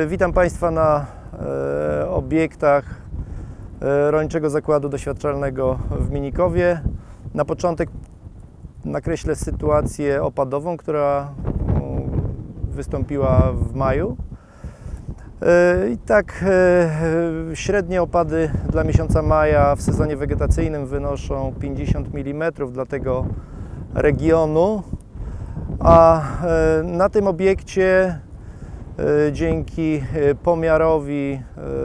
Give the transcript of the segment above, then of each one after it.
Witam Państwa na e, obiektach e, Rolniczego Zakładu Doświadczalnego w Minikowie. Na początek nakreślę sytuację opadową, która mm, wystąpiła w maju. E, I tak średnie opady dla miesiąca maja w sezonie wegetacyjnym wynoszą 50 mm dla tego regionu, a na tym obiekcie dzięki e, pomiarowi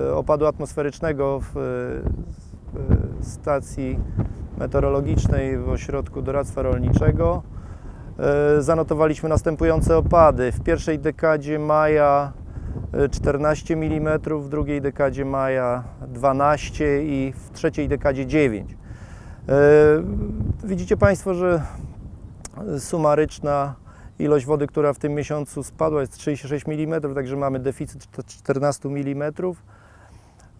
e, opadu atmosferycznego w e, stacji meteorologicznej w Ośrodku Doradztwa Rolniczego e, zanotowaliśmy następujące opady. W pierwszej dekadzie maja e, 14 mm, w drugiej dekadzie maja 12 i w trzeciej dekadzie 9. E, Widzicie Państwo, że sumaryczna ilość wody, która w tym miesiącu spadła jest 36 mm, także mamy deficyt 14 mm.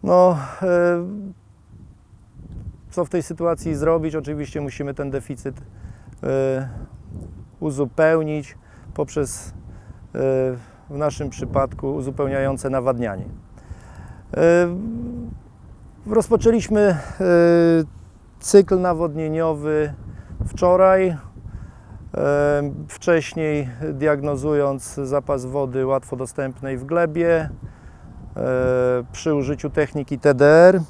No, e, co w tej sytuacji zrobić? Oczywiście musimy ten deficyt e, uzupełnić poprzez e, w naszym przypadku uzupełniające nawadnianie. Rozpoczęliśmy cykl nawodnieniowy wczoraj. Wcześniej diagnozując zapas wody łatwo dostępnej w glebie e, przy użyciu techniki TDR.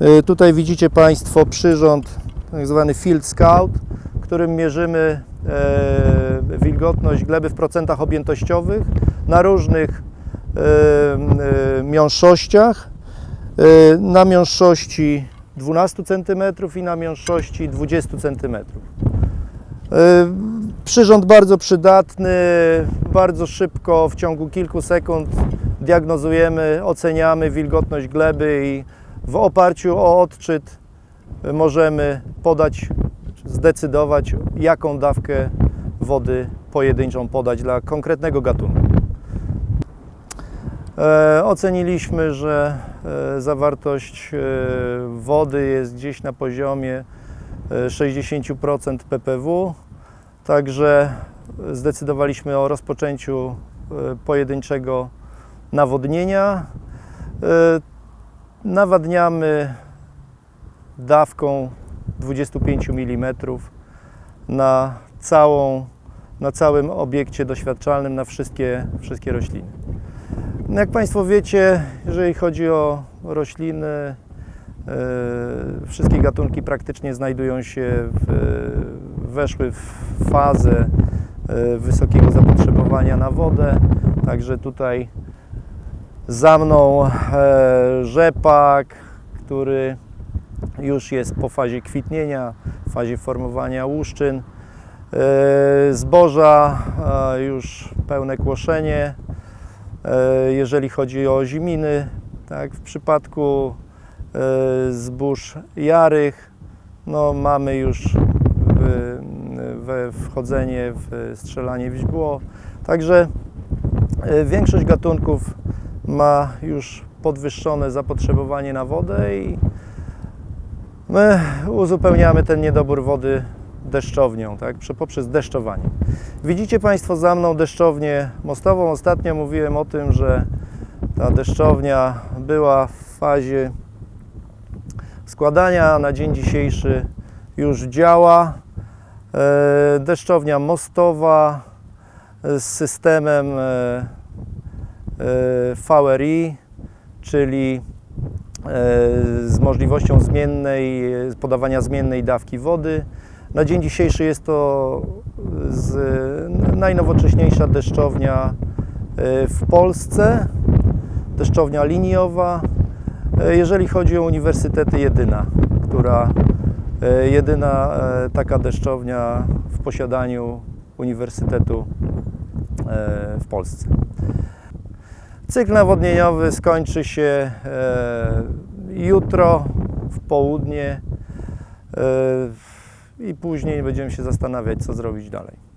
E, Tutaj widzicie Państwo przyrząd tak zwany Field Scout, którym mierzymy e, wilgotność gleby w procentach objętościowych na różnych miąższościach. Na miąższości 12 cm i na miąższości 20 cm. E, Przyrząd bardzo przydatny, bardzo szybko, w ciągu kilku sekund diagnozujemy, oceniamy wilgotność gleby i w oparciu o odczyt możemy podać, zdecydować, jaką dawkę wody pojedynczą podać dla konkretnego gatunku. E, Oceniliśmy, że e, zawartość e, wody jest gdzieś na poziomie 60% ppw, także zdecydowaliśmy o rozpoczęciu e, pojedynczego nawodnienia. E, Nawadniamy dawką 25 mm na, całą, na całym obiekcie doświadczalnym, na wszystkie, wszystkie rośliny. No Jak Państwo wiecie, jeżeli chodzi o rośliny, wszystkie gatunki praktycznie znajdują się, w, weszły w fazę e, wysokiego zapotrzebowania na wodę. Także tutaj za mną e, rzepak, który już jest po fazie kwitnienia, fazie formowania łuszczyn. E, Zboża e, już pełne kłoszenie. E, jeżeli chodzi o ziminy, tak, w przypadku e, zbóż jarych, no, mamy już we wchodzenie w strzelanie w źdźbło. Także e, większość gatunków ma już podwyższone zapotrzebowanie na wodę i my uzupełniamy ten niedobór wody deszczownią, tak, prze- poprzez deszczowanie. Widzicie Państwo za mną deszczownię mostową. Ostatnio mówiłem o tym, że ta deszczownia była w fazie składania, na dzień dzisiejszy już działa. E, Deszczownia mostowa z systemem e, e, VRI, czyli z możliwością zmiennej, podawania zmiennej dawki wody. Na dzień dzisiejszy jest to najnowocześniejsza deszczownia w Polsce, deszczownia liniowa. E, Jeżeli chodzi o uniwersytety, jedyna, która e, jedyna e, taka deszczownia w posiadaniu uniwersytetu w Polsce. Cykl nawodnieniowy skończy się jutro w południe i później będziemy się zastanawiać, co zrobić dalej.